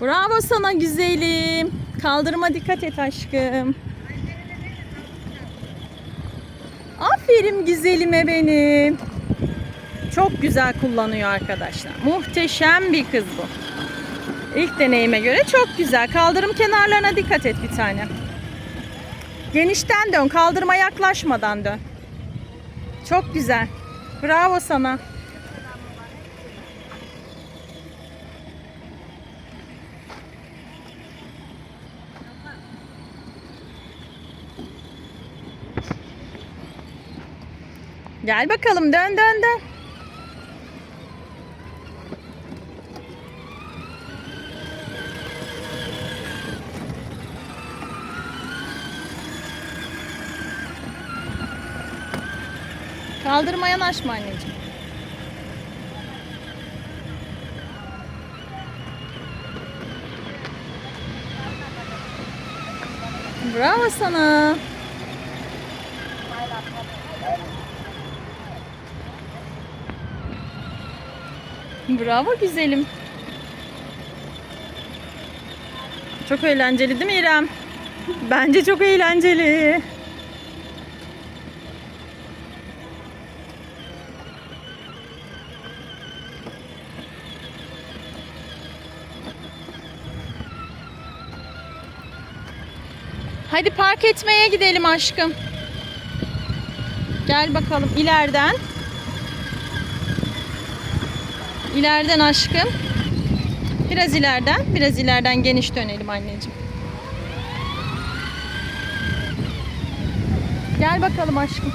Bravo sana güzelim. Kaldırıma dikkat et aşkım. Aferin güzelime benim. Çok güzel kullanıyor arkadaşlar. Muhteşem bir kız bu. İlk deneyime göre çok güzel. Kaldırım kenarlarına dikkat et bir tane. Genişten dön. Kaldırıma yaklaşmadan dön. Çok güzel. Bravo sana. Gel bakalım dön dön dön. Kaldırıma yanaşma anneciğim. Bravo sana. Bravo güzelim. Çok eğlenceli değil mi İrem? Bence çok eğlenceli. Hadi park etmeye gidelim aşkım. Gel bakalım ileriden. İleriden aşkım. Biraz ileriden, biraz ileriden geniş dönelim anneciğim. Gel bakalım aşkım.